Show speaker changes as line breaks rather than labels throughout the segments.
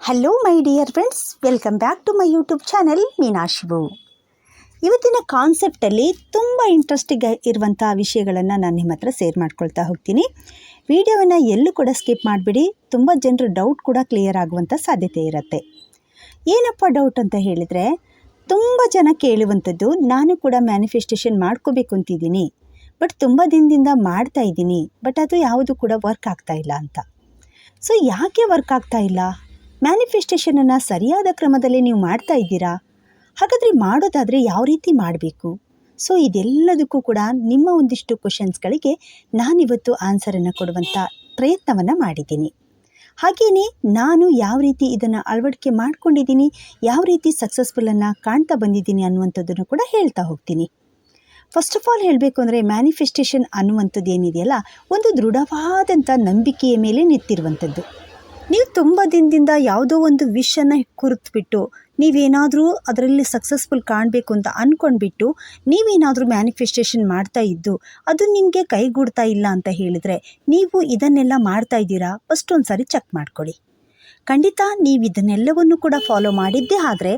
Hello my dear friends welcome back to my YouTube channel Meenashivu ಇವತ್ತಿನ ಕಾನ್ಸೆಪ್ಟಲ್ಲಿ ತುಂಬ interesting ಇರುವಂಥ ವಿಷಯಗಳನ್ನು ನಾನು ನಿಮ್ಮ ಹತ್ರ ಶೇರ್ ಮಾಡ್ಕೊಳ್ತಾ ಹೋಗ್ತೀನಿ. ವಿಡಿಯೋವನ್ನು ಎಲ್ಲೂ ಕೂಡ ಸ್ಕಿಪ್ ಮಾಡಿಬಿಡಿ. ತುಂಬ ಜನರು ಡೌಟ್ ಕೂಡ ಕ್ಲಿಯರ್ ಆಗುವಂಥ ಸಾಧ್ಯತೆ ಇರುತ್ತೆ. ಏನಪ್ಪ ಡೌಟ್ ಅಂತ ಹೇಳಿದರೆ, ತುಂಬ ಜನ ಕೇಳುವಂಥದ್ದು, ನಾನು ಕೂಡ ಮ್ಯಾನಿಫೆಸ್ಟೇಷನ್ ಮಾಡ್ಕೋಬೇಕು ಅಂತಿದ್ದೀನಿ. ಬಟ್ ತುಂಬ ದಿನದಿಂದ ಮಾಡ್ತಾ ಇದ್ದೀನಿ. ಬಟ್ ಅದು ಯಾವುದು ಕೂಡ ವರ್ಕ್ ಆಗ್ತಾ ಇಲ್ಲ ಅಂತ. ಸೊ ಯಾಕೆ ವರ್ಕ್ ಆಗ್ತಾ ಇಲ್ಲ? ಮ್ಯಾನಿಫೆಸ್ಟೇಷನನ್ನು ಸರಿಯಾದ ಕ್ರಮದಲ್ಲಿ ನೀವು ಮಾಡ್ತಾ ಇದ್ದೀರಾ? ಹಾಗಾದರೆ ಮಾಡೋದಾದರೆ ಯಾವ ರೀತಿ ಮಾಡಬೇಕು? ಸೊ ಇದೆಲ್ಲದಕ್ಕೂ ಕೂಡ ನಿಮ್ಮ ಒಂದಿಷ್ಟು ಕ್ವಶನ್ಸ್ಗಳಿಗೆ ನಾನಿವತ್ತು ಆನ್ಸರನ್ನು ಕೊಡುವಂಥ ಪ್ರಯತ್ನವನ್ನು ಮಾಡಿದ್ದೀನಿ. ಹಾಗೆಯೇ ನಾನು ಯಾವ ರೀತಿ ಇದನ್ನು ಅಳವಡಿಕೆ ಮಾಡ್ಕೊಂಡಿದ್ದೀನಿ, ಯಾವ ರೀತಿ ಸಕ್ಸಸ್ಫುಲ್ಲನ್ನು ಕಾಣ್ತಾ ಬಂದಿದ್ದೀನಿ ಅನ್ನುವಂಥದ್ದನ್ನು ಕೂಡ ಹೇಳ್ತಾ ಹೋಗ್ತೀನಿ. ಫಸ್ಟ್ ಆಫ್ ಆಲ್ ಹೇಳಬೇಕು ಅಂದರೆ ಮ್ಯಾನಿಫೆಸ್ಟೇಷನ್ ಅನ್ನುವಂಥದ್ದು ಏನಿದೆಯಲ್ಲ, ಒಂದು ದೃಢವಾದಂಥ ನಂಬಿಕೆಯ ಮೇಲೆ ನಿಂತಿರುವಂಥದ್ದು. ನೀವು ತುಂಬ ದಿನದಿಂದ ಯಾವುದೋ ಒಂದು ವಿಷನ್ನು ಕುರಿತುಬಿಟ್ಟು, ನೀವೇನಾದರೂ ಅದರಲ್ಲಿ ಸಕ್ಸಸ್ಫುಲ್ ಕಾಣಬೇಕು ಅಂತ ಅಂದ್ಕೊಂಡ್ಬಿಟ್ಟು ನೀವೇನಾದರೂ ಮ್ಯಾನಿಫೆಸ್ಟೇಷನ್ ಮಾಡ್ತಾ ಇದ್ದು, ಅದು ನಿಮಗೆ ಕೈಗೂಡ್ತಾ ಇಲ್ಲ ಅಂತ ಹೇಳಿದರೆ, ನೀವು ಇದನ್ನೆಲ್ಲ ಮಾಡ್ತಾ ಇದ್ದೀರಾ? ಫಸ್ಟ್ ಒಂದು ಸಾರಿ ಚೆಕ್ ಮಾಡ್ಕೊಳ್ಳಿ ಖಂಡಿತ ನೀವು ಇದನ್ನೆಲ್ಲವನ್ನು ಕೂಡ ಫಾಲೋ ಮಾಡಿದ್ದೇ ಆದರೆ,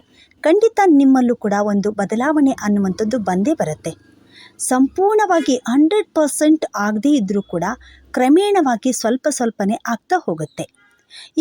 ಖಂಡಿತ ನಿಮ್ಮಲ್ಲೂ ಕೂಡ ಒಂದು ಬದಲಾವಣೆ ಅನ್ನುವಂಥದ್ದು ಬಂದೇ ಬರುತ್ತೆ. ಸಂಪೂರ್ಣವಾಗಿ ಹಂಡ್ರೆಡ್ ಪರ್ಸೆಂಟ್ ಆಗದೇ ಇದ್ದರೂ ಕೂಡ, ಕ್ರಮೇಣವಾಗಿ ಸ್ವಲ್ಪ ಸ್ವಲ್ಪನೇ ಆಗ್ತಾ ಹೋಗುತ್ತೆ.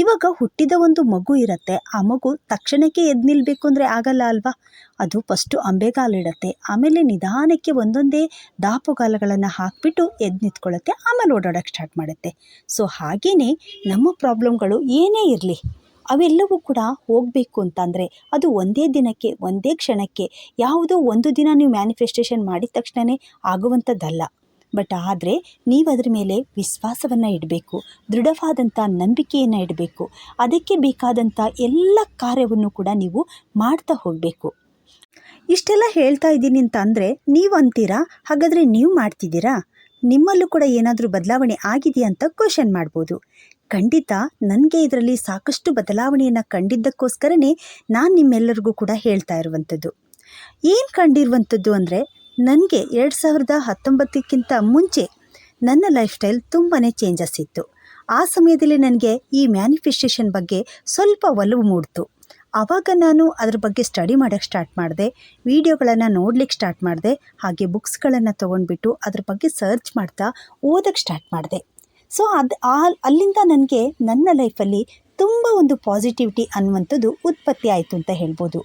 ಇವಾಗ ಹುಟ್ಟಿದ ಒಂದು ಮಗು ಇರುತ್ತೆ. ಆ ಮಗು ತಕ್ಷಣಕ್ಕೆ ಎದ್ದು ನಿಲ್ಲಬೇಕು ಅಂದರೆ ಆಗಲ್ಲ ಅಲ್ವಾ? ಅದು ಫಸ್ಟು ಅಂಬೆಗಾಲಿಡುತ್ತೆ ಆಮೇಲೆ ನಿಧಾನಕ್ಕೆ ಒಂದೊಂದೇ ದಾಪುಗಾಲಗಳನ್ನು ಹಾಕಿಬಿಟ್ಟು ಎದ್ದು ನಿಂತ್ಕೊಳ್ಳುತ್ತೆ ಆಮೇಲೆ ಓಡಾಡೋಕ್ಕೆ ಸ್ಟಾರ್ಟ್ ಮಾಡುತ್ತೆ. ಸೊ ಹಾಗೆಯೇ ನಮ್ಮ ಪ್ರಾಬ್ಲಮ್ಗಳು ಏನೇ ಇರಲಿ, ಅವೆಲ್ಲವೂ ಕೂಡ ಹೋಗಬೇಕು ಅಂತಂದರೆ ಅದು ಒಂದೇ ದಿನಕ್ಕೆ, ಒಂದೇ ಕ್ಷಣಕ್ಕೆ, ಯಾವುದೋ ಒಂದು ದಿನ ನೀವು ಮ್ಯಾನಿಫೆಸ್ಟೇಷನ್ ಮಾಡಿದ ತಕ್ಷಣವೇ ಆಗುವಂಥದ್ದಲ್ಲ ಬಟ್ ಆದರೆ ನೀವು ಅದರ ಮೇಲೆ ವಿಶ್ವಾಸವನ್ನು ಇಡಬೇಕು ದೃಢವಾದಂಥ ನಂಬಿಕೆಯನ್ನು ಇಡಬೇಕು, ಅದಕ್ಕೆ ಬೇಕಾದಂಥ ಎಲ್ಲ ಕಾರ್ಯವನ್ನು ಕೂಡ ನೀವು ಮಾಡ್ತಾ ಹೋಗಬೇಕು. ಇಷ್ಟೆಲ್ಲ ಹೇಳ್ತಾ ಇದ್ದೀನಿ ಅಂತ ಅಂದರೆ ನೀವು ಅಂತೀರಾ? ಹಾಗಾದರೆ ನೀವು ಮಾಡ್ತಿದ್ದೀರಾ? ನಿಮ್ಮಲ್ಲೂ ಕೂಡ ಏನಾದರೂ ಬದಲಾವಣೆ ಆಗಿದೆಯಾ ಅಂತ ಕ್ವಶನ್ ಮಾಡ್ಬೋದು. ಖಂಡಿತ ನನಗೆ ಇದರಲ್ಲಿ ಸಾಕಷ್ಟು ಬದಲಾವಣೆಯನ್ನು ಕಂಡಿದ್ದಕ್ಕೋಸ್ಕರನೇ ನಾನು ನಿಮ್ಮೆಲ್ಲರಿಗೂ ಕೂಡ ಹೇಳ್ತಾ ಇರುವಂಥದ್ದು. ಏನು ಕಂಡಿರುವಂಥದ್ದು ಅಂದರೆ ನನಗೆ ಎರಡು ಸಾವಿರದ ಹತ್ತೊಂಬತ್ತಕ್ಕಿಂತ ಮುಂಚೆ ನನ್ನ ಲೈಫ್ ಸ್ಟೈಲ್ ತುಂಬಾ ಚೇಂಜಸ್ ಇತ್ತು. ಆ ಸಮಯದಲ್ಲಿ ನನಗೆ ಈ ಮ್ಯಾನಿಫೆಸ್ಟೇಷನ್ ಬಗ್ಗೆ ಸ್ವಲ್ಪ ಒಲವು ಮೂಡ್ತು. ಆವಾಗ ನಾನು ಅದ್ರ ಬಗ್ಗೆ ಸ್ಟಡಿ ಮಾಡೋಕ್ಕೆ ಸ್ಟಾರ್ಟ್ ಮಾಡಿದೆ ವಿಡಿಯೋಗಳನ್ನು ನೋಡ್ಲಿಕ್ಕೆ ಸ್ಟಾರ್ಟ್ ಮಾಡಿದೆ, ಹಾಗೆ ಬುಕ್ಸ್ಗಳನ್ನು ತೊಗೊಂಡ್ಬಿಟ್ಟು ಅದ್ರ ಬಗ್ಗೆ ಸರ್ಚ್ ಮಾಡ್ತಾ ಓದೋಕ್ಕೆ ಸ್ಟಾರ್ಟ್ ಮಾಡಿದೆ. ಸೊ ಅದು ಆ ಅಲ್ಲಿಂದ ನನಗೆ ನನ್ನ ಲೈಫಲ್ಲಿ ತುಂಬ ಒಂದು ಪಾಸಿಟಿವಿಟಿ ಅನ್ನುವಂಥದ್ದು ಉತ್ಪತ್ತಿ ಆಯಿತು ಅಂತ ಹೇಳ್ಬೋದು.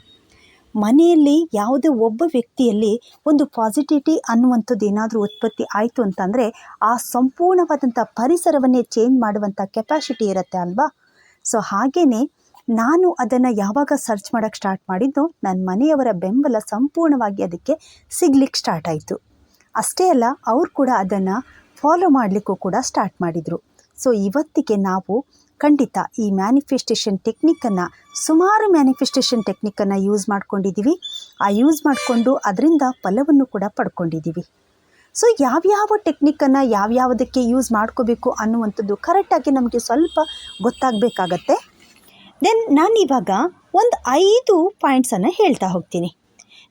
ಮನೆಯಲ್ಲಿ ಯಾವುದೇ ಒಬ್ಬ ವ್ಯಕ್ತಿಯಲ್ಲಿ ಒಂದು ಪಾಸಿಟಿವಿಟಿ ಅನ್ನುವಂಥದ್ದು ಏನಾದರೂ ಉತ್ಪತ್ತಿ ಆಯಿತು ಅಂತಂದರೆ ಆ ಸಂಪೂರ್ಣವಾದಂಥ ಪರಿಸರವನ್ನೇ ಚೇಂಜ್ ಮಾಡುವಂಥ ಕೆಪಾಸಿಟಿ ಇರುತ್ತೆ ಅಲ್ವಾ? ಸೊ ಹಾಗೆಯೇ ನಾನು ಅದನ್ನು ಯಾವಾಗ ಸರ್ಚ್ ಮಾಡೋಕ್ಕೆ ಸ್ಟಾರ್ಟ್ ಮಾಡಿದ್ದು ನನ್ನ ಮನೆಯವರ ಬೆಂಬಲ ಸಂಪೂರ್ಣವಾಗಿ ಅದಕ್ಕೆ ಸಿಗ್ಲಿಕ್ಕೆ ಸ್ಟಾರ್ಟ್ ಆಯಿತು. ಅಷ್ಟೇ ಅಲ್ಲ, ಅವ್ರು ಕೂಡ ಅದನ್ನು ಫಾಲೋ ಮಾಡಲಿಕ್ಕೂ ಕೂಡ ಸ್ಟಾರ್ಟ್ ಮಾಡಿದರು. ಸೊ ಇವತ್ತಿಗೆ ನಾವು ಖಂಡಿತ ಈ ಮ್ಯಾನಿಫೆಸ್ಟೇಷನ್ ಟೆಕ್ನಿಕ್ಕನ್ನು ಸುಮಾರು ಮ್ಯಾನಿಫೆಸ್ಟೇಷನ್ ಟೆಕ್ನಿಕ್ಕನ್ನು ಯೂಸ್ ಮಾಡ್ಕೊಂಡಿದ್ದೀವಿ ಆ ಯೂಸ್ ಮಾಡಿಕೊಂಡು ಅದರಿಂದ ಫಲವನ್ನು ಕೂಡ ಪಡ್ಕೊಂಡಿದ್ದೀವಿ ಸೊ ಯಾವ್ಯಾವ ಟೆಕ್ನಿಕ್ಕನ್ನು ಯಾವ್ಯಾವುದಕ್ಕೆ ಯೂಸ್ ಮಾಡ್ಕೋಬೇಕು ಅನ್ನುವಂಥದ್ದು ಕರೆಕ್ಟಾಗಿ ನಮಗೆ ಸ್ವಲ್ಪ ಗೊತ್ತಾಗಬೇಕಾಗತ್ತೆ. ದೆನ್ ನಾನು ಇವಾಗ ಒಂದು ಐದು ಪಾಯಿಂಟ್ಸನ್ನು ಹೇಳ್ತಾ ಹೋಗ್ತೀನಿ.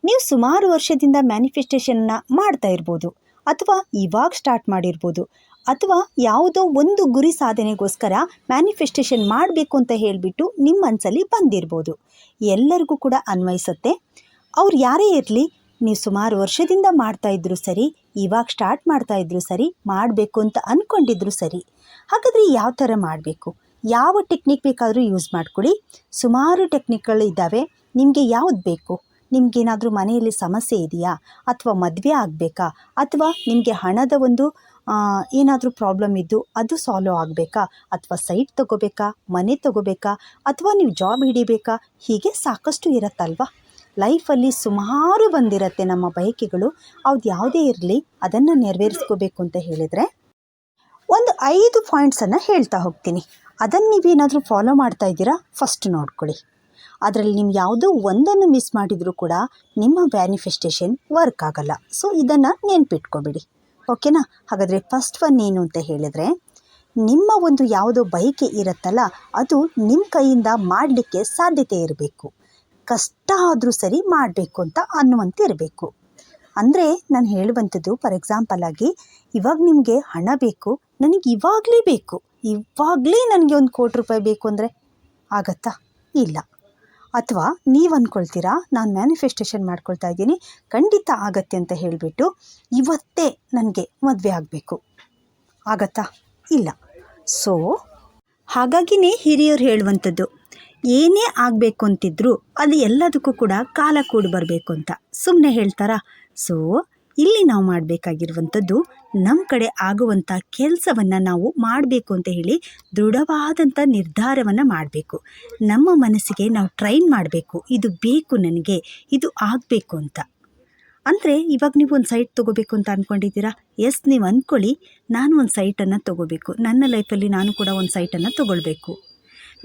ನೀವು ಸುಮಾರು ವರ್ಷದಿಂದ ಮ್ಯಾನಿಫೆಸ್ಟೇಷನ್ನ ಮಾಡ್ತಾ ಇರ್ಬೋದು, ಅಥವಾ ಇವಾಗ ಸ್ಟಾರ್ಟ್ ಮಾಡಿರ್ಬೋದು ಅಥವಾ ಯಾವುದೋ ಒಂದು ಗುರಿ ಸಾಧನೆಗೋಸ್ಕರ ಮ್ಯಾನಿಫೆಸ್ಟೇಷನ್ ಮಾಡಬೇಕು ಅಂತ ಹೇಳಿಬಿಟ್ಟು ನಿಮ್ಮ ಮನಸ್ಸಲ್ಲಿ ಬಂದಿರ್ಬೋದು. ಎಲ್ಲರಿಗೂ ಕೂಡ ಅನ್ವಯಿಸುತ್ತೆ. ಅವ್ರು ಯಾರೇ ಇರಲಿ, ನೀವು ಸುಮಾರು ವರ್ಷದಿಂದ ಮಾಡ್ತಾ ಇದ್ರು ಸರಿ, ಇವಾಗ ಸ್ಟಾರ್ಟ್ ಮಾಡ್ತಾ ಇದ್ರು ಸರಿ, ಮಾಡಬೇಕು ಅಂತ ಅಂದ್ಕೊಂಡಿದ್ರು ಸರಿ. ಹಾಗಾದರೆ ಯಾವ ಥರ ಮಾಡಬೇಕು? ಯಾವ ಟೆಕ್ನಿಕ್ ಬೇಕಾದರೂ ಯೂಸ್ ಮಾಡ್ಕೊಳ್ಳಿ ಸುಮಾರು ಟೆಕ್ನಿಕ್ಗಳು ಇದ್ದಾವೆ. ನಿಮಗೆ ಯಾವುದು ಬೇಕು? ನಿಮಗೇನಾದರೂ ಮನೆಯಲ್ಲಿ ಸಮಸ್ಯೆ ಇದೆಯಾ? ಅಥವಾ ಮದುವೆ ಆಗಬೇಕಾ? ಅಥವಾ ನಿಮಗೆ ಹಣದ ಒಂದು ಏನಾದರೂ ಪ್ರಾಬ್ಲಮ್ ಇದ್ದು ಅದು ಸಾಲ್ವ್ ಆಗಬೇಕಾ? ಅಥವಾ ಸೈಟ್ ತೊಗೋಬೇಕಾ? ಮನೆ ತೊಗೋಬೇಕಾ? ಅಥವಾ ನೀವು ಜಾಬ್ ಹಿಡಿಬೇಕಾ? ಹೀಗೆ ಸಾಕಷ್ಟು ಇರತ್ತಲ್ವಾ? ಲೈಫಲ್ಲಿ ಸುಮಾರು ಬಂದಿರತ್ತೆ ನಮ್ಮ ಬಯಕೆಗಳು. ಅವ್ದು ಯಾವುದೇ ಇರಲಿ, ಅದನ್ನು ನೆರವೇರಿಸ್ಕೋಬೇಕು ಅಂತ ಹೇಳಿದರೆ ಒಂದು ಐದು ಪಾಯಿಂಟ್ಸನ್ನು ಹೇಳ್ತಾ ಹೋಗ್ತೀನಿ. ಅದನ್ನು ನೀವೇನಾದರೂ ಫಾಲೋ ಮಾಡ್ತಾ ಇದ್ದೀರಾ? ಫಸ್ಟ್ ನೋಡ್ಕೊಳ್ಳಿ. ಅದರಲ್ಲಿ ನೀವು ಯಾವುದೋ ಒಂದನ್ನು ಮಿಸ್ ಮಾಡಿದರೂ ಕೂಡ ನಿಮ್ಮ ಮ್ಯಾನಿಫೆಸ್ಟೇಷನ್ ವರ್ಕ್ ಆಗಲ್ಲ. ಸೊ ಇದನ್ನು ನೆನ್ಪಿಟ್ಕೊಬಿಡಿ. ಓಕೆನಾ? ಹಾಗಾದರೆ ಫಸ್ಟ್ ಒನ್ ಏನು ಅಂತ ಹೇಳಿದರೆ, ನಿಮ್ಮ ಒಂದು ಯಾವುದೋ ಬಯಕೆ ಇರುತ್ತಲ್ಲ, ಅದು ನಿಮ್ಮ ಕೈಯಿಂದ ಮಾಡಲಿಕ್ಕೆ ಸಾಧ್ಯತೆ ಇರಬೇಕು. ಕಷ್ಟ ಆದರೂ ಸರಿ ಮಾಡಬೇಕು ಅಂತ ಅನ್ನುವಂತೆ ಇರಬೇಕು. ಅಂದರೆ ನಾನು ಹೇಳುವಂಥದ್ದು ಫಾರ್ ಎಕ್ಸಾಂಪಲ್ ಆಗಿ, ಇವಾಗ ನಿಮಗೆ ಹಣ ಬೇಕು, ನನಗೆ ಇವಾಗಲೇ ಬೇಕು. ಇವಾಗಲೇ ನನಗೆ ಒಂದು ಕೋಟಿ ರೂಪಾಯಿ ಬೇಕು ಅಂದರೆ, ಆಗತ್ತಾ? ಇಲ್ಲ. ಅಥವಾ ನೀವು ಅಂದ್ಕೊಳ್ತೀರಾ ನಾನು ಮ್ಯಾನಿಫೆಸ್ಟೇಷನ್ ಮಾಡ್ಕೊಳ್ತಾ ಇದ್ದೀನಿ. ಖಂಡಿತ ಆಗತ್ತೆ ಅಂತ ಹೇಳಿಬಿಟ್ಟು ಇವತ್ತೇ ನನಗೆ ಮದುವೆ ಆಗಬೇಕು. ಆಗತ್ತಾ? ಇಲ್ಲ. ಸೊ ಹಾಗಾಗಿನೇ ಹಿರಿಯರು ಹೇಳುವಂಥದ್ದು, ಏನೇ ಆಗಬೇಕು ಅಂತಿದ್ರು ಅದು ಎಲ್ಲದಕ್ಕೂ ಕೂಡ ಕಾಲ ಕೂಡಿ ಬರಬೇಕು ಅಂತ. ಸುಮ್ಮನೆ ಹೇಳ್ತಾರಾ? ಸೊ ಇಲ್ಲಿ ನಾವು ಮಾಡಬೇಕಾಗಿರುವಂಥದ್ದು ನಮ್ಮ ಕಡೆ ಆಗುವಂಥ ಕೆಲಸವನ್ನು ನಾವು ಮಾಡಬೇಕು ಅಂತ ಹೇಳಿ ದೃಢವಾದಂಥ ನಿರ್ಧಾರವನ್ನು ಮಾಡಬೇಕು. ನಮ್ಮ ಮನಸ್ಸಿಗೆ ನಾವು ಟ್ರೈನ್ ಮಾಡಬೇಕು. ಇದು ಬೇಕು ನನಗೆ, ಇದು ಆಗಬೇಕು ಅಂತ. ಅಂದರೆ ಇವಾಗ ನೀವು ಒಂದು ಸೈಟ್ ತೊಗೋಬೇಕು ಅಂತ ಅಂದ್ಕೊಂಡಿದ್ದೀರಾ ಎಸ್, ನೀವು ಅಂದ್ಕೊಳ್ಳಿ ನಾನು ಒಂದು ಸೈಟನ್ನು ತೊಗೋಬೇಕು. ನನ್ನ ಲೈಫಲ್ಲಿ ನಾನು ಕೂಡ ಒಂದು ಸೈಟನ್ನು ತೊಗೊಳ್ಬೇಕು.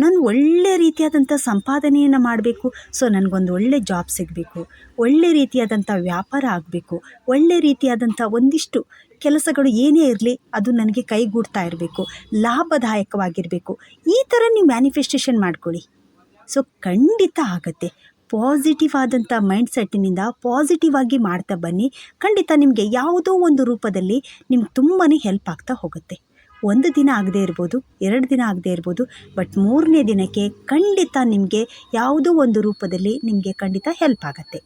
ನಾನು ಒಳ್ಳೆ ರೀತಿಯಾದಂಥ ಸಂಪಾದನೆಯನ್ನು ಮಾಡಬೇಕು. ಸೊ ನನಗೊಂದು ಒಳ್ಳೆ ಜಾಬ್ ಸಿಗಬೇಕು. ಒಳ್ಳೆ ರೀತಿಯಾದಂಥ ವ್ಯಾಪಾರ ಆಗಬೇಕು. ಒಳ್ಳೆ ರೀತಿಯಾದಂಥ ಒಂದಿಷ್ಟು ಕೆಲಸಗಳು ಏನೇ ಇರಲಿ, ಅದು ನನಗೆ ಕೈಗೂಡ್ತಾ ಇರಬೇಕು. ಲಾಭದಾಯಕವಾಗಿರಬೇಕು. ಈ ಥರ ನೀವು ಮ್ಯಾನಿಫೆಸ್ಟೇಷನ್ ಮಾಡ್ಕೊಳ್ಳಿ. ಸೊ ಖಂಡಿತ ಆಗತ್ತೆ. ಪಾಸಿಟಿವ್ ಆದಂಥ ಮೈಂಡ್ ಸೆಟ್ಟಿನಿಂದ ಪಾಸಿಟಿವ್ ಆಗಿ ಮಾಡ್ತಾ ಬನ್ನಿ. ಖಂಡಿತ ನಿಮಗೆ ಯಾವುದೋ ಒಂದು ರೂಪದಲ್ಲಿ ನಿಮ್ಗೆ ತುಂಬಾ ಹೆಲ್ಪ್ ಆಗ್ತಾ ಹೋಗುತ್ತೆ. ಒಂದು ದಿನ ಆಗದೇ ಇರ್ಬೋದು, ಎರಡು ದಿನ ಆಗದೇ ಇರ್ಬೋದು ಬಟ್ ಮೂರನೇ ದಿನಕ್ಕೆ ಖಂಡಿತ ನಿಮಗೆ ಯಾವುದೋ ಒಂದು ರೂಪದಲ್ಲಿ ನಿಮಗೆ ಖಂಡಿತ ಹೆಲ್ಪ್ ಆಗುತ್ತೆ.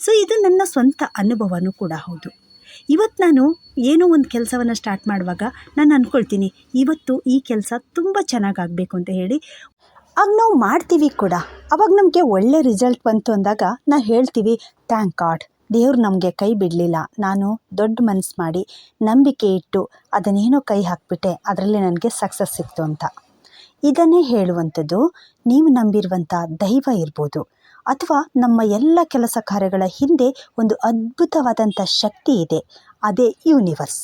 ಸೊ ಇದು ನನ್ನ ಸ್ವಂತ ಅನುಭವನೂ ಕೂಡ ಹೌದು. ಇವತ್ತು ನಾನು ಏನೋ ಒಂದು ಕೆಲಸವನ್ನು ಸ್ಟಾರ್ಟ್ ಮಾಡುವಾಗ ನಾನು ಅಂದ್ಕೊಳ್ತೀನಿ ಇವತ್ತು ಈ ಕೆಲಸ ತುಂಬ ಚೆನ್ನಾಗಾಗಬೇಕು ಅಂತ ಹೇಳಿ. ಆಗ ನಾವು ಮಾಡ್ತೀವಿ ಕೂಡ. ಅವಾಗ ನಮಗೆ ಒಳ್ಳೆ ರಿಸಲ್ಟ್ ಬಂತು ಅಂದಾಗ ನಾವು ಹೇಳ್ತೀವಿ ಥ್ಯಾಂಕ್ ಗಾಡ್ ದೇವ್ರು ನಮಗೆ ಕೈ ಬಿಡಲಿಲ್ಲ. ನಾನು ದೊಡ್ಡ ಮನಸ್ಸು ಮಾಡಿ ನಂಬಿಕೆ ಇಟ್ಟು ಅದನ್ನೇನೋ ಕೈ ಹಾಕಿಬಿಟ್ಟೆ, ಅದರಲ್ಲಿ ನನಗೆ ಸಕ್ಸಸ್ ಸಿಕ್ತು ಅಂತ. ಇದನ್ನೇ ಹೇಳುವಂಥದ್ದು ನೀವು ನಂಬಿರುವಂಥ ದೈವ ಇರ್ಬೋದು. ಅಥವಾ ನಮ್ಮ ಎಲ್ಲ ಕೆಲಸ ಕಾರ್ಯಗಳ ಹಿಂದೆ ಒಂದು ಅದ್ಭುತವಾದಂಥ ಶಕ್ತಿ ಇದೆ. ಅದೇ ಯೂನಿವರ್ಸ್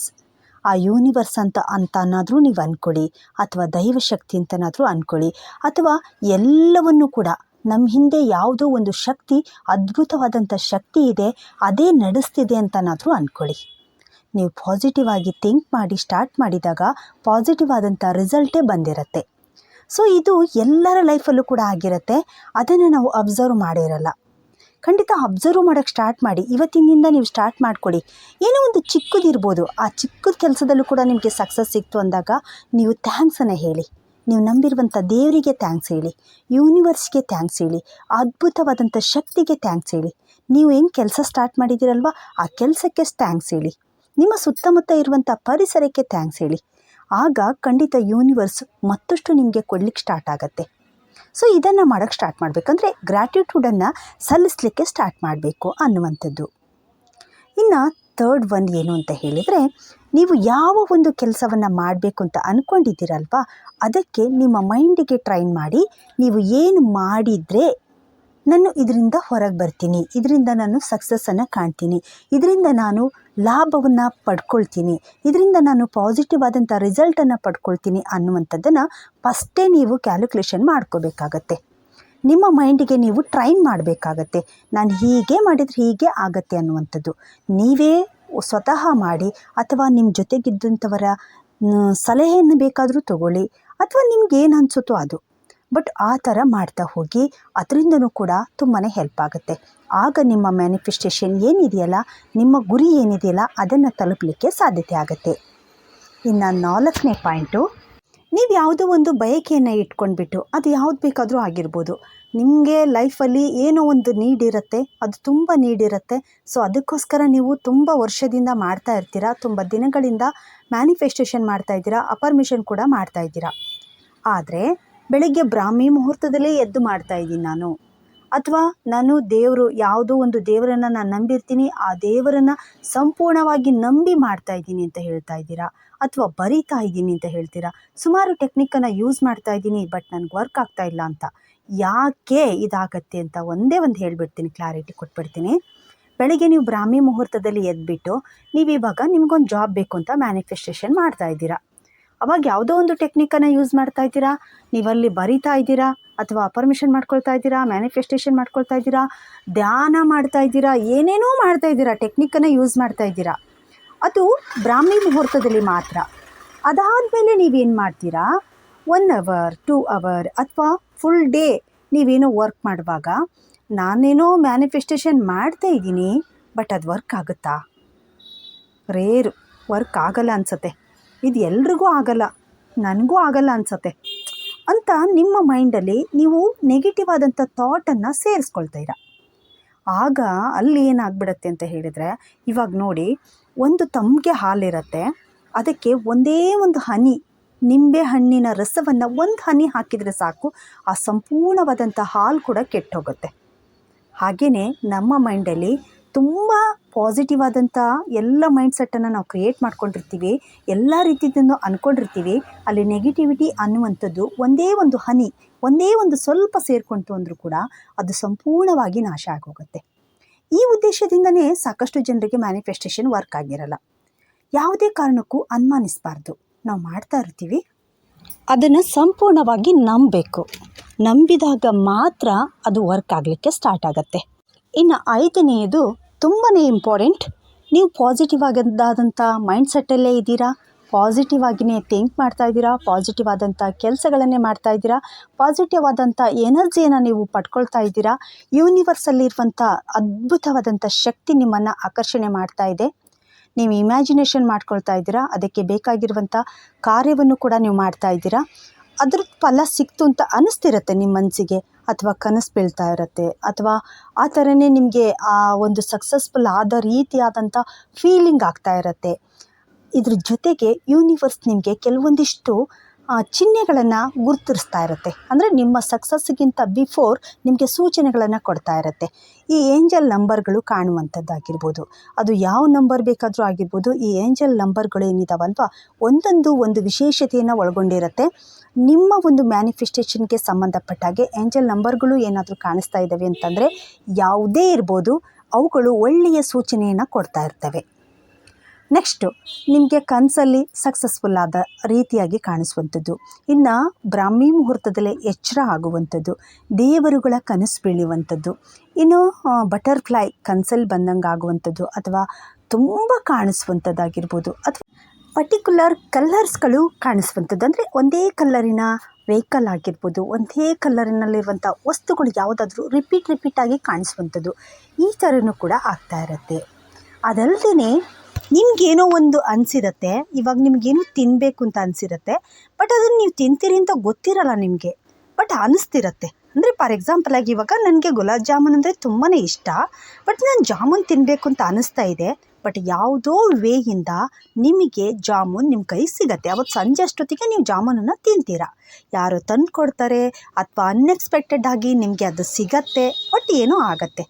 ಆ ಯೂನಿವರ್ಸ್ ಅಂತ ಅಂತನಾದರೂ ನೀವು ಅಂದ್ಕೊಳ್ಳಿ ಅಥವಾ ದೈವಶಕ್ತಿ ಅಂತನಾದರೂ ಅಂದ್ಕೊಳ್ಳಿ ಅಥವಾ ಎಲ್ಲವನ್ನೂ ಕೂಡ ನಮ್ಮ ಹಿಂದೆ ಯಾವುದೋ ಒಂದು ಶಕ್ತಿ ಅದ್ಭುತವಾದಂಥ ಶಕ್ತಿ ಇದೆ, ಅದೇ ನಡೆಸ್ತಿದೆ ಅಂತನಾದರೂ ಅಂದ್ಕೊಳ್ಳಿ ನೀವು ಪಾಸಿಟಿವ್ ಆಗಿ ಥಿಂಕ್ ಮಾಡಿ ಸ್ಟಾರ್ಟ್ ಮಾಡಿದಾಗ ಪಾಸಿಟಿವ್ ಆದಂಥ ರಿಸಲ್ಟೇ ಬಂದಿರತ್ತೆ. ಸೊ ಇದು ಎಲ್ಲರ ಲೈಫಲ್ಲೂ ಕೂಡ ಆಗಿರುತ್ತೆ, ಅದನ್ನು ನಾವು ಅಬ್ಸರ್ವ್ ಮಾಡಿರಲ್ಲ. ಖಂಡಿತ ಅಬ್ಸರ್ವ್ ಮಾಡೋಕ್ಕೆ ಸ್ಟಾರ್ಟ್ ಮಾಡಿ, ಇವತ್ತಿನಿಂದ ನೀವು ಸ್ಟಾರ್ಟ್ ಮಾಡ್ಕೊಳ್ಳಿ. ಏನೋ ಒಂದು ಚಿಕ್ಕದಿರ್ಬೋದು, ಆ ಚಿಕ್ಕದ ಕೆಲಸದಲ್ಲೂ ಕೂಡ ನಿಮಗೆ ಸಕ್ಸಸ್ ಸಿಕ್ತು ಅಂದಾಗ ನೀವು ಥ್ಯಾಂಕ್ಸನ್ನು ಹೇಳಿ. ನೀವು ನಂಬಿರುವಂಥ ದೇವರಿಗೆ ಥ್ಯಾಂಕ್ಸ್ ಹೇಳಿ ಯೂನಿವರ್ಸ್ಗೆ ಥ್ಯಾಂಕ್ಸ್ ಹೇಳಿ ಅದ್ಭುತವಾದಂಥ ಶಕ್ತಿಗೆ ಥ್ಯಾಂಕ್ಸ್ ಹೇಳಿ. ನೀವು ಏನು ಕೆಲಸ ಸ್ಟಾರ್ಟ್ ಮಾಡಿದ್ದೀರಲ್ವ? ಆ ಕೆಲಸಕ್ಕೆ ಥ್ಯಾಂಕ್ಸ್ ಹೇಳಿ. ನಿಮ್ಮ ಸುತ್ತಮುತ್ತ ಇರುವಂಥ ಪರಿಸರಕ್ಕೆ ಥ್ಯಾಂಕ್ಸ್ ಹೇಳಿ. ಆಗ ಖಂಡಿತ ಯೂನಿವರ್ಸ್ ಮತ್ತಷ್ಟು ನಿಮಗೆ ಕೊಡ್ಲಿಕ್ಕೆ ಸ್ಟಾರ್ಟ್ ಆಗುತ್ತೆ. ಸೊ ಇದನ್ನು ಮಾಡೋಕ್ಕೆ ಸ್ಟಾರ್ಟ್ ಮಾಡಬೇಕಂದ್ರೆ ಗ್ರ್ಯಾಟಿಟ್ಯೂಡನ್ನು ಸಲ್ಲಿಸಲಿಕ್ಕೆ ಸ್ಟಾರ್ಟ್ ಮಾಡಬೇಕು ಅನ್ನುವಂಥದ್ದು. ಇನ್ನು ತರ್ಡ್ ಒನ್ ಏನು ಅಂತ ಹೇಳಿದರೆ, ನೀವು ಯಾವ ಒಂದು ಕೆಲಸವನ್ನು ಮಾಡಬೇಕು ಅಂತ ಅಂದ್ಕೊಂಡಿದ್ದೀರಲ್ವಾ ಅದಕ್ಕೆ ನಿಮ್ಮ ಮೈಂಡಿಗೆ ಟ್ರೈನ್ ಮಾಡಿ, ನೀವು ಏನು ಮಾಡಿದರೆ ನಾನು ಇದರಿಂದ ಹೊರಗೆ ಬರ್ತೀನಿ, ಇದರಿಂದ ನಾನು ಸಕ್ಸಸ್ಸನ್ನು ಕಾಣ್ತೀನಿ, ಇದರಿಂದ ನಾನು ಲಾಭವನ್ನು ಪಡ್ಕೊಳ್ತೀನಿ, ಇದರಿಂದ ನಾನು ಪಾಸಿಟಿವ್ ಆದಂಥ ರಿಸಲ್ಟನ್ನು ಪಡ್ಕೊಳ್ತೀನಿ ಅನ್ನುವಂಥದ್ದನ್ನು ಫಸ್ಟೇ ನೀವು ಕ್ಯಾಲ್ಕುಲೇಷನ್ ಮಾಡ್ಕೋಬೇಕಾಗತ್ತೆ. ನಿಮ್ಮ ಮೈಂಡಿಗೆ ನೀವು ಟ್ರೈನ್ ಮಾಡಬೇಕಾಗತ್ತೆ. ನಾನು ಹೀಗೆ ಮಾಡಿದರೆ ಹೀಗೆ ಆಗತ್ತೆ ಅನ್ನುವಂಥದ್ದು. ನೀವೇ ಸ್ವತಃ ಮಾಡಿ ಅಥವಾ ನಿಮ್ಮ ಜೊತೆಗಿದ್ದಂಥವರ ಸಲಹೆಯನ್ನು ಬೇಕಾದರೂ ತಗೊಳ್ಳಿ. ಅಥವಾ ನಿಮ್ಗೆ ಏನು ಅನಿಸುತ್ತೋ ಅದು. ಬಟ್ ಆ ಥರ ಮಾಡ್ತಾ ಹೋಗಿ ಅದರಿಂದನೂ ಕೂಡ ತುಂಬಾ ಹೆಲ್ಪ್ ಆಗುತ್ತೆ. ಆಗ ನಿಮ್ಮ ಮ್ಯಾನಿಫೆಸ್ಟೇಷನ್ ಏನಿದೆಯಲ್ಲ, ನಿಮ್ಮ ಗುರಿ ಏನಿದೆಯಲ್ಲ, ಅದನ್ನು ತಲುಪಲಿಕ್ಕೆ ಸಾಧ್ಯತೆ ಆಗುತ್ತೆ. ಇನ್ನು ನಾಲ್ಕನೇ ಪಾಯಿಂಟು ನೀವು ಯಾವುದೋ ಒಂದು ಬಯಕೆಯನ್ನು ಇಟ್ಕೊಂಡ್ಬಿಟ್ಟು ಅದು ಯಾವ್ದು ಬೇಕಾದರೂ ಆಗಿರ್ಬೋದು. ನಿಮಗೆ ಲೈಫಲ್ಲಿ ಏನೋ ಒಂದು ನೀಡ್ ಇರುತ್ತೆ, ಅದು ತುಂಬ ನೀಡ್ ಇರುತ್ತೆ. ಸೊ ಅದಕ್ಕೋಸ್ಕರ ನೀವು ತುಂಬ ವರ್ಷದಿಂದ ಮಾಡ್ತಾ ಇರ್ತೀರಾ, ತುಂಬ ದಿನಗಳಿಂದ ಮ್ಯಾನಿಫೆಸ್ಟೇಷನ್ ಮಾಡ್ತಾ ಇದ್ದೀರಾ ಅಪರ್ಮಿಷನ್ ಕೂಡ ಮಾಡ್ತಾ ಇದ್ದೀರಾ. ಆದರೆ, ಬೆಳಗ್ಗೆ ಬ್ರಾಹ್ಮಿ ಮುಹೂರ್ತದಲ್ಲೇ ಎದ್ದು ಮಾಡ್ತಾ ಇದ್ದೀನಿ ನಾನು. ಅಥವಾ ನಾನು ದೇವರು, ಯಾವುದೋ ಒಂದು ದೇವರನ್ನು ನಾನು ನಂಬಿರ್ತೀನಿ, ಆ ದೇವರನ್ನು ಸಂಪೂರ್ಣವಾಗಿ ನಂಬಿ ಮಾಡ್ತಾ ಇದ್ದೀನಿ ಅಂತ ಹೇಳ್ತಾ ಇದ್ದೀರಾ? ಅಥವಾ ಬರಿತಾ ಇದ್ದೀನಿ ಅಂತ ಹೇಳ್ತೀರಾ? ಸುಮಾರು ಟೆಕ್ನಿಕ್ಕನ್ನು ಯೂಸ್ ಮಾಡ್ತಾ ಇದ್ದೀನಿ ಬಟ್ ನನಗೆ ವರ್ಕ್ ಆಗ್ತಾ ಇಲ್ಲ ಅಂತ. ಯಾಕೆ ಇದಾಗತ್ತೆ ಅಂತ ಒಂದೇ ಒಂದು ಹೇಳಿಬಿಡ್ತೀನಿ ಕ್ಲಾರಿಟಿ ಕೊಟ್ಬಿಡ್ತೀನಿ. ಬೆಳಗ್ಗೆ ನೀವು ಬ್ರಾಹ್ಮಿ ಮುಹೂರ್ತದಲ್ಲಿ ಎದ್ಬಿಟ್ಟು ನೀವು ಇವಾಗ ನಿಮ್ಗೊಂದು ಜಾಬ್ ಬೇಕು ಅಂತ ಮ್ಯಾನಿಫೆಸ್ಟೇಷನ್ ಮಾಡ್ತಾ ಇದ್ದೀರಾ. ಅವಾಗ ಯಾವುದೋ ಒಂದು ಟೆಕ್ನಿಕ್ಕನ್ನು ಯೂಸ್ ಮಾಡ್ತಾ ಇದ್ದೀರಾ? ನೀವಲ್ಲಿ ಬರಿತಾ ಇದ್ದೀರಾ? ಅಥವಾ ಅಪರ್ಮಿಷನ್ ಮಾಡ್ಕೊಳ್ತಾ ಇದ್ದೀರಾ? ಮ್ಯಾನಿಫೆಸ್ಟೇಷನ್ ಮಾಡ್ಕೊಳ್ತಾ ಇದ್ದೀರಾ? ಧ್ಯಾನ ಮಾಡ್ತಾ ಇದ್ದೀರಾ? ಏನೇನೋ ಮಾಡ್ತಾ ಇದ್ದೀರಾ? ಟೆಕ್ನಿಕನ್ನು ಯೂಸ್ ಮಾಡ್ತಾ ಇದ್ದೀರಾ? ಅದು ಬ್ರಾಹ್ಮಿ ಮುಹೂರ್ತದಲ್ಲಿ ಮಾತ್ರ. ಅದಾದಮೇಲೆ ನೀವೇನು ಮಾಡ್ತೀರಾ? ಒನ್ ಅವರ್ ಟೂ ಅವರ್ ಅಥವಾ ಫುಲ್ ಡೇ ನೀವೇನೋ ವರ್ಕ್ ಮಾಡುವಾಗ ನಾನೇನೋ ಮ್ಯಾನಿಫೆಸ್ಟೇಷನ್ ಮಾಡ್ತಾ ಇದ್ದೀನಿ ಬಟ್ ಅದು ವರ್ಕ್ ಆಗುತ್ತಾ? ರೇರು ವರ್ಕ್ ಆಗಲ್ಲ ಅನ್ಸತ್ತೆ. ಇದು ಎಲ್ರಿಗೂ ಆಗಲ್ಲ, ನನಗೂ ಆಗಲ್ಲ ಅನ್ಸತ್ತೆ. ಅಂತ ನಿಮ್ಮ ಮೈಂಡಲ್ಲಿ ನೀವು ನೆಗೆಟಿವ್ ಆದಂಥ ಥಾಟನ್ನು ಸೇರಿಸ್ಕೊಳ್ತೀರ ಆಗ ಅಲ್ಲಿ ಏನಾಗ್ಬಿಡತ್ತೆ ಅಂತ ಹೇಳಿದರೆ, ಇವಾಗ ನೋಡಿ ಒಂದು ತಮಗೆ ಹಾಲಿರುತ್ತೆ, ಅದಕ್ಕೆ ಒಂದೇ ಒಂದು ಹನಿ, ನಿಂಬೆ ಹಣ್ಣಿನ ರಸವನ್ನು ಒಂದು ಹನಿ ಹಾಕಿದರೆ ಸಾಕು, ಆ ಸಂಪೂರ್ಣವಾದಂಥ ಹಾಲು ಕೂಡ ಕೆಟ್ಟೋಗುತ್ತೆ. ಹಾಗೆಯೇ ನಮ್ಮ ಮೈಂಡಲ್ಲಿ ತುಂಬ ಪಾಸಿಟಿವ್ ಆದಂಥ ಎಲ್ಲ ಮೈಂಡ್ಸೆಟ್ಟನ್ನು ನಾವು ಕ್ರಿಯೇಟ್ ಮಾಡ್ಕೊಂಡಿರ್ತೀವಿ, ಎಲ್ಲ ರೀತಿಯಿಂದ ಅಂದ್ಕೊಂಡಿರ್ತೀವಿ ಅಲ್ಲಿ ನೆಗೆಟಿವಿಟಿ ಅನ್ನುವಂಥದ್ದು ಒಂದೇ ಒಂದು ಹನಿ, ಒಂದೇ ಒಂದು ಸ್ವಲ್ಪ ಸೇರ್ಕೊಂತು ಅಂದರೂ ಕೂಡ ಅದು ಸಂಪೂರ್ಣವಾಗಿ ನಾಶ ಆಗೋಗುತ್ತೆ. ಈ ಉದ್ದೇಶದಿಂದನೇ ಸಾಕಷ್ಟು ಜನರಿಗೆ ಮ್ಯಾನಿಫೆಸ್ಟೇಷನ್ ವರ್ಕ್ ಆಗಿರಲ್ಲ. ಯಾವುದೇ ಕಾರಣಕ್ಕೂ ಅನುಮಾನಿಸಬಾರ್ದು. ನಾವು ಮಾಡ್ತಾ ಇರ್ತೀವಿ. ಅದನ್ನು ಸಂಪೂರ್ಣವಾಗಿ ನಂಬಬೇಕು. ನಂಬಿದಾಗ ಮಾತ್ರ ಅದು ವರ್ಕ್ ಆಗಲಿಕ್ಕೆ ಸ್ಟಾರ್ಟ್ ಆಗುತ್ತೆ. ಇನ್ನು ಐದನೆಯದು ತುಂಬಾ ಇಂಪಾರ್ಟೆಂಟ್ ನೀವು ಪಾಸಿಟಿವ್ ಆಗದಾದಂಥ ಮೈಂಡ್ಸೆಟ್ಟಲ್ಲೇ ಇದ್ದೀರಾ? ಪಾಸಿಟಿವ್ ಆಗಿಯೇ ಥಿಂಕ್ ಮಾಡ್ತಾ ಇದ್ದೀರಾ? ಪಾಸಿಟಿವ್ ಆದಂಥ ಕೆಲಸಗಳನ್ನೇ ಮಾಡ್ತಾ ಇದ್ದೀರಾ? ಪಾಸಿಟಿವ್ ಆದಂಥ ಎನರ್ಜಿಯನ್ನು ನೀವು ಪಡ್ಕೊಳ್ತಾ ಇದ್ದೀರಾ? ಯೂನಿವರ್ಸಲ್ಲಿರುವಂಥ ಅದ್ಭುತವಾದಂಥ ಶಕ್ತಿ ನಿಮ್ಮನ್ನು ಆಕರ್ಷಣೆ ಮಾಡ್ತಾ ಇದೆ. ನೀವು ಇಮ್ಯಾಜಿನೇಷನ್ ಮಾಡ್ಕೊಳ್ತಾ ಇದ್ದೀರಾ? ಅದಕ್ಕೆ ಬೇಕಾಗಿರುವಂಥ ಕಾರ್ಯವನ್ನು ಕೂಡ ನೀವು ಮಾಡ್ತಾ ಇದ್ದೀರಾ? ಅದ್ರ ಫಲ ಸಿಕ್ತು ಅಂತ ಅನ್ನಿಸ್ತಿರತ್ತೆ ನಿಮ್ಮ ಮನಸ್ಸಿಗೆ ಅಥವಾ ಕನಸು ಬೀಳ್ತಾ ಇರುತ್ತೆ, ಅಥವಾ ಆ ಥರನೇ ನಿಮಗೆ ಆ ಒಂದು ಸಕ್ಸಸ್ಫುಲ್ ಆದ ರೀತಿಯಾದಂಥ ಫೀಲಿಂಗ್ ಆಗ್ತಾ ಇರುತ್ತೆ. ಇದ್ರ ಜೊತೆಗೆ ಯೂನಿವರ್ಸ್ ನಿಮಗೆ ಕೆಲವೊಂದಿಷ್ಟು ಚಿಹ್ನೆಗಳನ್ನು ಗುರುತಿಸ್ತಾ ಇರುತ್ತೆ. ಅಂದರೆ ನಿಮ್ಮ ಸಕ್ಸಸ್ಗಿಂತ ಬಿಫೋರ್ ನಿಮಗೆ ಸೂಚನೆಗಳನ್ನು ಕೊಡ್ತಾ ಇರುತ್ತೆ. ಈ ಏಂಜಲ್ ನಂಬರ್ಗಳು ಕಾಣುವಂಥದ್ದಾಗಿರ್ಬೋದು ಅದು ಯಾವ ನಂಬರ್ ಬೇಕಾದರೂ ಆಗಿರ್ಬೋದು. ಈ ಏಂಜಲ್ ನಂಬರ್ಗಳು ಏನಿದಾವಲ್ವ? ಒಂದೊಂದು ಒಂದು ವಿಶೇಷತೆಯನ್ನು ಒಳಗೊಂಡಿರುತ್ತೆ. ನಿಮ್ಮ ಒಂದು ಮ್ಯಾನಿಫೆಸ್ಟೇಷನ್ಗೆ ಸಂಬಂಧಪಟ್ಟ ಹಾಗೆ ಏಂಜಲ್ ನಂಬರ್ಗಳು ಏನಾದರೂ ಕಾಣಿಸ್ತಾ ಇದ್ದಾವೆ ಅಂತಂದರೆ ಯಾವುದೇ ಇರ್ಬೋದು, ಅವುಗಳು ಒಳ್ಳೆಯ ಸೂಚನೆಯನ್ನು ಕೊಡ್ತಾ ಇರ್ತವೆ. ನೆಕ್ಸ್ಟು ನಿಮಗೆ ಕನಸಲ್ಲಿ ಸಕ್ಸಸ್ಫುಲ್ ಆದ ರೀತಿಯಾಗಿ ಕಾಣಿಸುವಂಥದ್ದು. ಇನ್ನು ಬ್ರಾಹ್ಮಿ ಮುಹೂರ್ತದಲ್ಲೇ ಎಚ್ಚರ ಆಗುವಂಥದ್ದು, ದೇವರುಗಳ ಕನಸು ಬೀಳುವಂಥದ್ದು ಇನ್ನು ಬಟರ್ಫ್ಲೈ ಕನಸಲ್ಲಿ ಬಂದಂಗೆ ಆಗುವಂಥದ್ದು ಅಥವಾ ತುಂಬ ಕಾಣಿಸುವಂಥದ್ದಾಗಿರ್ಬೋದು ಅಥವಾ ಪರ್ಟಿಕ್ಯುಲರ್ ಕಲರ್ಸ್ಗಳು ಕಾಣಿಸುವಂಥದ್ದು. ಅಂದರೆ ಒಂದೇ ಕಲ್ಲರಿನ ವೆಹಿಕಲ್ ಆಗಿರ್ಬೋದು, ಒಂದೇ ಕಲ್ಲರಿನಲ್ಲಿರುವಂಥ ವಸ್ತುಗಳು ಯಾವುದಾದ್ರೂ ರಿಪೀಟ್ ರಿಪೀಟಾಗಿ ಕಾಣಿಸುವಂಥದ್ದು. ಈ ಥರನೂ ಕೂಡ ಆಗ್ತಾ ಇರುತ್ತೆ. ಅದಲ್ಲದೆ ನಿಮಗೇನೋ ಒಂದು ಅನಿಸಿರುತ್ತೆ, ಇವಾಗ ನಿಮಗೇನು ತಿನ್ನಬೇಕು ಅಂತ ಅನಿಸಿರುತ್ತೆ, ಬಟ್ ಅದನ್ನು ನೀವು ತಿಂತೀರಿ ಅಂತ ಗೊತ್ತಿರಲ್ಲ ನಿಮಗೆ. ಬಟ್ ಅನಿಸ್ತಿರತ್ತೆ. ಅಂದರೆ ಫಾರ್ ಎಕ್ಸಾಂಪಲ್ ಆಗಿ ಇವಾಗ ನನಗೆ ಗುಲಾಬ್ ಜಾಮೂನ್ ಅಂದರೆ ತುಂಬಾ ಇಷ್ಟ, ಬಟ್ ನಾನು ಜಾಮೂನ್ ತಿನ್ನಬೇಕು ಅಂತ ಅನಿಸ್ತಾ ಇದೆ, ಬಟ್ ಯಾವುದೋ ವೇಯಿಂದ ನಿಮಗೆ ಜಾಮೂನ್ ನಿಮ್ಮ ಕೈ ಸಿಗತ್ತೆ. ಅವತ್ತು ಸಂಜೆ ಅಷ್ಟೊತ್ತಿಗೆ ನೀವು ಜಾಮೂನನ್ನು ತಿಂತೀರಾ. ಯಾರೋ ತಂದು ಕೊಡ್ತಾರೆ ಅಥವಾ ಅನ್ಎಕ್ಸ್ಪೆಕ್ಟೆಡ್ ಆಗಿ ನಿಮಗೆ ಅದು ಸಿಗತ್ತೆ, ಬಟ್ ಏನೋ ಆಗತ್ತೆ.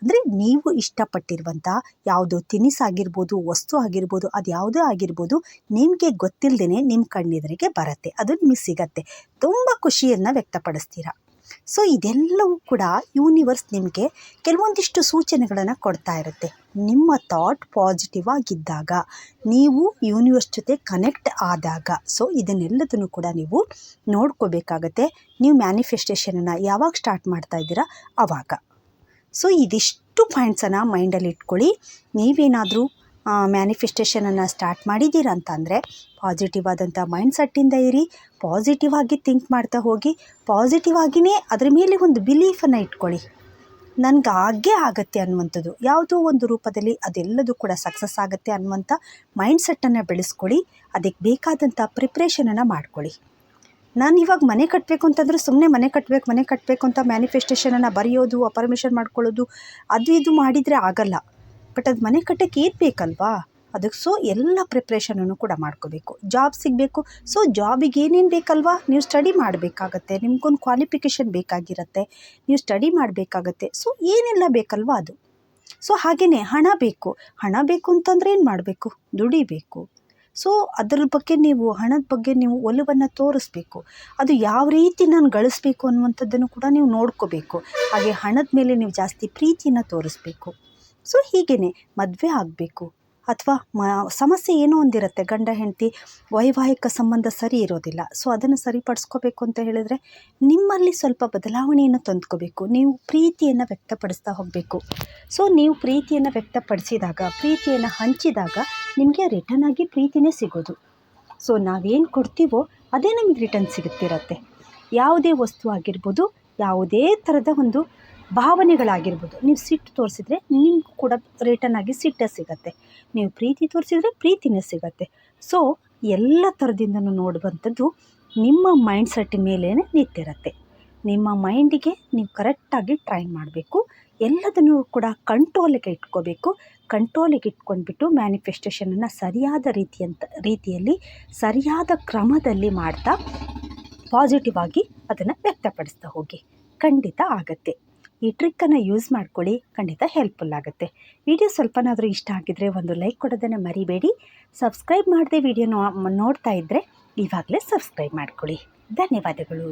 ಅಂದರೆ ನೀವು ಇಷ್ಟಪಟ್ಟಿರುವಂಥ ಯಾವುದೋ ತಿನಿಸಾಗಿರ್ಬೋದು ವಸ್ತು ಆಗಿರ್ಬೋದು, ಅದು ಯಾವುದೇ ಆಗಿರ್ಬೋದು ನಿಮಗೆ ಗೊತ್ತಿಲ್ಲದೇ ನಿಮ್ಮ ಕಣ್ಣೆದುರಿಗೆ ಬರುತ್ತೆ. ಅದು ನಿಮಗೆ ಸಿಗತ್ತೆ. ತುಂಬ ಖುಷಿಯನ್ನು ವ್ಯಕ್ತಪಡಿಸ್ತೀರಾ? ಸೊ ಇದೆಲ್ಲವೂ ಕೂಡ ಯೂನಿವರ್ಸ್ ನಿಮಗೆ ಕೆಲವೊಂದಿಷ್ಟು ಸೂಚನೆಗಳನ್ನು ಕೊಡ್ತಾ ಇರುತ್ತೆ. ನಿಮ್ಮ ಥಾಟ್ ಪಾಸಿಟಿವ್ ಆಗಿದ್ದಾಗ, ನೀವು ಯೂನಿವರ್ಸ್ ಜೊತೆ ಕನೆಕ್ಟ್ ಆದಾಗ ಸೊ ಇದನ್ನೆಲ್ಲದನ್ನು ಕೂಡ ನೀವು ನೋಡ್ಕೋಬೇಕಾಗತ್ತೆ. ನೀವು ಮ್ಯಾನಿಫೆಸ್ಟೇಷನನ್ನು ಯಾವಾಗ ಸ್ಟಾರ್ಟ್ ಮಾಡ್ತಾ ಇದ್ದೀರಾ? ಆವಾಗ ಸೊ ಇದಿಷ್ಟು ಪಾಯಿಂಟ್ಸನ್ನು ಮೈಂಡಲ್ಲಿ ಇಟ್ಕೊಳ್ಳಿ. ನೀವೇನಾದರೂ ಮ್ಯಾನಿಫೆಸ್ಟೇಷನನ್ನು ಸ್ಟಾರ್ಟ್ ಮಾಡಿದ್ದೀರಾ ಅಂತಂದರೆ ಪಾಸಿಟಿವ್ ಆದಂಥ ಮೈಂಡ್ ಸೆಟ್ಟಿಂದ ಇರಿ ಪಾಸಿಟಿವ್ ಆಗಿ ಥಿಂಕ್ ಮಾಡ್ತಾ ಹೋಗಿ ಪಾಸಿಟಿವ್ ಆಗಿಯೇ ಅದ್ರ ಮೇಲೆ ಒಂದು ಬಿಲೀಫನ್ನು ಇಟ್ಕೊಳ್ಳಿ. ನನಗೆ ಆಗೇ ಆಗುತ್ತೆ ಅನ್ನುವಂಥದ್ದು. ಯಾವುದೋ ಒಂದು ರೂಪದಲ್ಲಿ ಅದೆಲ್ಲದೂ ಕೂಡ ಸಕ್ಸಸ್ ಆಗುತ್ತೆ ಅನ್ನುವಂಥ ಮೈಂಡ್ ಸೆಟ್ಟನ್ನು ಬೆಳೆಸ್ಕೊಳ್ಳಿ, ಅದಕ್ಕೆ ಬೇಕಾದಂಥ ಪ್ರಿಪ್ರೇಷನನ್ನು ಮಾಡ್ಕೊಳ್ಳಿ. ನಾನು ಇವಾಗ ಮನೆ ಕಟ್ಟಬೇಕು ಅಂತಂದರೆ ಸುಮ್ಮನೆ ಮನೆ ಕಟ್ಟಬೇಕು ಮನೆ ಕಟ್ಟಬೇಕು ಅಂತ ಮ್ಯಾನಿಫೆಸ್ಟೇಷನನ್ನು ಬರೆಯೋದು ಅಪರ್ಮಿಷನ್ ಮಾಡ್ಕೊಳ್ಳೋದು, ಅದು ಇದು ಮಾಡಿದರೆ ಆಗಲ್ಲ. ಬಟ್ ಅದು ಮನೆ ಕಟ್ಟಕ್ಕೆ ಏನು ಬೇಕಲ್ವಾ? ಅದಕ್ಕೆ ಸೊ ಎಲ್ಲ ಪ್ರಿಪ್ರೇಷನನ್ನು ಕೂಡ ಮಾಡ್ಕೋಬೇಕು. ಜಾಬ್ ಸಿಗಬೇಕು ಸೊ ಜಾಬಿಗೆ ಏನೇನು ಬೇಕಲ್ವಾ? ನೀವು ಸ್ಟಡಿ ಮಾಡಬೇಕಾಗತ್ತೆ, ನಿಮ್ಗೊಂದು ಕ್ವಾಲಿಫಿಕೇಷನ್ ಬೇಕಾಗಿರುತ್ತೆ, ನೀವು ಸ್ಟಡಿ ಮಾಡಬೇಕಾಗತ್ತೆ ಸೊ ಏನೆಲ್ಲ ಬೇಕಲ್ವಾ ಅದು? ಸೊ ಹಾಗೆಯೇ ಹಣ ಬೇಕು. ಹಣ ಬೇಕು ಅಂತಂದರೆ ಏನು ಮಾಡಬೇಕು? ದುಡಿಬೇಕು. ಸೊ ಅದ್ರ ಬಗ್ಗೆ ನೀವು, ಹಣದ ಬಗ್ಗೆ ನೀವು ಒಲವನ್ನು ತೋರಿಸ್ಬೇಕು. ಅದು ಯಾವ ರೀತಿ ನಾನು ಗಳಿಸ್ಬೇಕು ಅನ್ನುವಂಥದ್ದನ್ನು ಕೂಡ ನೀವು ನೋಡ್ಕೋಬೇಕು. ಹಾಗೆ ಹಣದ ಮೇಲೆ ನೀವು ಜಾಸ್ತಿ ಪ್ರೀತಿಯನ್ನು ತೋರಿಸ್ಬೇಕು. ಸೊ ಹೀಗೇ ಮದುವೆ ಆಗಬೇಕು. ಅಥವಾ ಮ, ಸಮಸ್ಯೆ ಏನೋ ಒಂದಿರುತ್ತೆ, ಗಂಡ, ಹೆಂಡತಿ, ವೈವಾಹಿಕ ಸಂಬಂಧ ಸರಿ ಇರೋದಿಲ್ಲ. ಸೊ ಅದನ್ನು ಸರಿಪಡಿಸ್ಕೋಬೇಕು ಅಂತ ಹೇಳಿದರೆ ನಿಮ್ಮಲ್ಲಿ ಸ್ವಲ್ಪ ಬದಲಾವಣೆಯನ್ನು ತಂದ್ಕೋಬೇಕು. ನೀವು ಪ್ರೀತಿಯನ್ನು ವ್ಯಕ್ತಪಡಿಸ್ತಾ ಹೋಗಬೇಕು. ಸೊ ನೀವು ಪ್ರೀತಿಯನ್ನು ವ್ಯಕ್ತಪಡಿಸಿದಾಗ, ಪ್ರೀತಿಯನ್ನು ಹಂಚಿದಾಗ ನಿಮಗೆ ರಿಟರ್ನ್ ಆಗಿ ಪ್ರೀತಿನೇ ಸಿಗೋದು. ಸೊ ನಾವೇನು ಕೊಡ್ತೀವೋ ಅದೇ ನಮಗೆ ರಿಟರ್ನ್ ಸಿಗುತ್ತಿರತ್ತೆ. ಯಾವುದೇ ವಸ್ತು ಆಗಿರ್ಬೋದು, ಯಾವುದೇ ಥರದ ಒಂದು ಭಾವನೆಗಳಾಗಿರ್ಬೋದು. ನೀವು ಸಿಟ್ಟು ತೋರಿಸಿದ್ರೆ ನಿಮಗೂ ಕೂಡ ರಿಟರ್ನ್ ಆಗಿ ಸಿಟ್ಟೇ ಸಿಗತ್ತೆ. ನೀವು ಪ್ರೀತಿ ತೋರಿಸಿದ್ರೆ ಪ್ರೀತಿನೇ ಸಿಗತ್ತೆ. ಸೊ ಎಲ್ಲ ಥರದಿಂದನೂ ನೋಡುವಂಥದ್ದು ನಿಮ್ಮ ಮೈಂಡ್ ಸೆಟ್ ಮೇಲೇ ನಿಂತಿರತ್ತೆ ನಿಮ್ಮ ಮೈಂಡಿಗೆ ನೀವು ಕರೆಕ್ಟಾಗಿ ಟ್ರೈ ಮಾಡಬೇಕು. ಎಲ್ಲದನ್ನು ಕೂಡ ಕಂಟ್ರೋಲಿಗೆ ಇಟ್ಕೋಬೇಕು. ಕಂಟ್ರೋಲಿಗೆ ಇಟ್ಕೊಂಡ್ಬಿಟ್ಟು ಮ್ಯಾನಿಫೆಸ್ಟೇಷನನ್ನು ಸರಿಯಾದ ರೀತಿಯಂತ, ರೀತಿಯಲ್ಲಿ, ಸರಿಯಾದ ಕ್ರಮದಲ್ಲಿ ಮಾಡ್ತಾ ಪಾಸಿಟಿವ್ ಆಗಿ ಅದನ್ನು ವ್ಯಕ್ತಪಡಿಸ್ತಾ ಹೋಗಿ. ಖಂಡಿತ ಆಗುತ್ತೆ. ಈ ಟ್ರಿಕ್ಕನ್ನು ಯೂಸ್ ಮಾಡ್ಕೊಳ್ಳಿ. ಖಂಡಿತ ಹೆಲ್ಪ್ಫುಲ್ ಆಗುತ್ತೆ. ವಿಡಿಯೋ ಸ್ವಲ್ಪನಾದರೂ ಇಷ್ಟ ಆಗಿದ್ದರೆ ಒಂದು ಲೈಕ್ ಕೊಡೋದನ್ನು ಮರಿಬೇಡಿ. ಸಬ್ಸ್ಕ್ರೈಬ್ ಮಾಡದೆ ವಿಡಿಯೋ ನೋಡ್ತಾ ಇದ್ದರೆ ಇವಾಗಲೇ ಸಬ್ಸ್ಕ್ರೈಬ್ ಮಾಡ್ಕೊಳ್ಳಿ. ಧನ್ಯವಾದಗಳು.